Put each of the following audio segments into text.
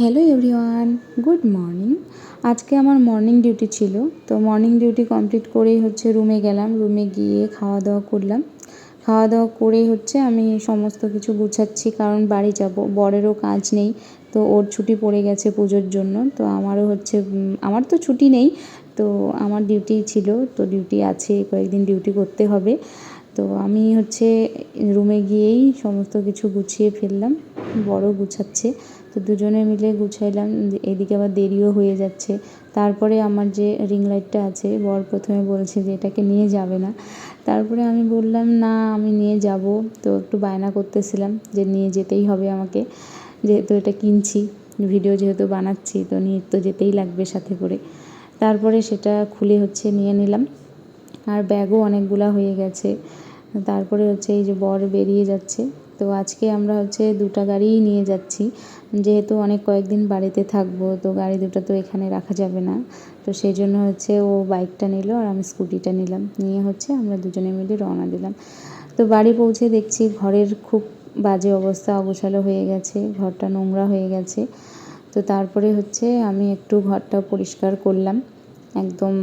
Hello everyone good morning আজকে আমার morning duty ছিল, তো মর্নিং ডিউটি কমপ্লিট করেই হচ্ছে রুমে গেলাম রুমে গিয়ে খাওয়া দাওয়া করলাম। খাওয়া দাওয়া করেই হচ্ছে আমি সমস্ত কিছু গুছাচ্ছি, কারণ বাড়ি যাব, বরেরও কাজ নেই, তো ওর ছুটি পড়ে গেছে পুজোর জন্য, তো আমারও হচ্ছে আমার তো ছুটি নেই, তো আমার ডিউটি ছিল, তো ডিউটি আছে, কয়েকদিন ডিউটি করতে হবে। তো আমি হচ্ছে রুমে গিয়েই সমস্ত কিছু গুছিয়ে ফেললাম, বড় গুছাচ্ছে। তো দুজনে মিলে গুছাইলাম, এদিকে আবার দেরিও হয়ে যাচ্ছে। তারপরে আমার যে রিং লাইটটা আছে, বর প্রথমে বলছে যে এটাকে নিয়ে যাবে না। তারপরে আমি বললাম, না, আমি নিয়ে যাব। তো একটু বায়না করতেছিলাম যে নিয়ে যেতেই হবে আমাকে, যেহেতু এটা কিনছি ভিডিও যেহেতু বানাচ্ছি, তো নিয়ে তো যেতেই লাগবে সাথে করে। তারপরে সেটা খুলে হচ্ছে নিয়ে নিলাম। আর ব্যাগও অনেকগুলা হয়ে গেছে। তারপরে হচ্ছে এই যে বর বেরিয়ে যাচ্ছে। তো আজকে আমরা হচ্ছে দুটা গাড়িই নিয়ে যাচ্ছি। যেহেতু অনেক কয়েকদিন বাড়িতে থাকব, তো গাড়ি দুটো তো এখানে রাখা যাবে না। তো সেই জন্য হচ্ছে ও বাইকটা নিল আর আমি স্কুটিটা নিলাম। নিয়ে হচ্ছে আমরা দুজনে মিলে রওনা দিলাম। তো বাড়ি পৌঁছে দেখছি ঘরের খুব বাজে অবস্থা, অগোছালো হয়ে গেছে, ঘরটা নোংরা হয়ে গেছে। তো তারপরে হচ্ছে আমি একটু ঘরটা পরিষ্কার করলাম। একদম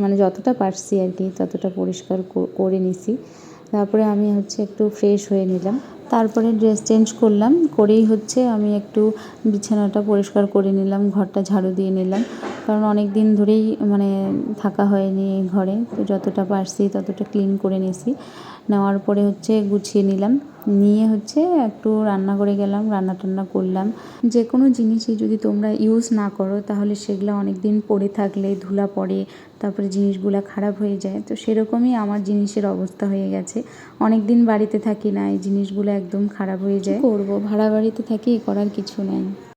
মানে যতটা পারছি আর কি, ততটা পরিষ্কার করে নিছি। তারপরে আমি হচ্ছে একটু ফ্রেশ হয়ে নিলাম। তারপরে ড্রেস চেঞ্জ করলাম, করেই হচ্ছে আমি একটু বিছানাটা পরিষ্কার করে নিলাম, ঘরটা ঝাড়ু দিয়ে নিলাম। কারণ অনেক দিন ধরেই মানে থাকা হয়নি ঘরে, তো যতটা পারছি ততটা ক্লিন করে নিয়েছি। নেওয়ার পরে হচ্ছে গুছিয়ে নিলাম। নিয়ে হচ্ছে একটু রান্না করে গেলাম, রান্না টান্না করলাম। যে কোনো জিনিসই যদি তোমরা ইউজ না করো, তাহলে সেগুলো অনেক দিন পড়ে থাকলে, ধুলা পড়ে, তারপরে জিনিসগুলো খারাপ হয়ে যায়। তো সেরকমই আমার জিনিসের অবস্থা হয়ে গেছে। অনেক দিন বাড়িতে থাকি না, এই জিনিসগুলো একদম খারাপ হয়ে যায়। করব? ভাড়া বাড়িতে থাকি করার কিছু নেই।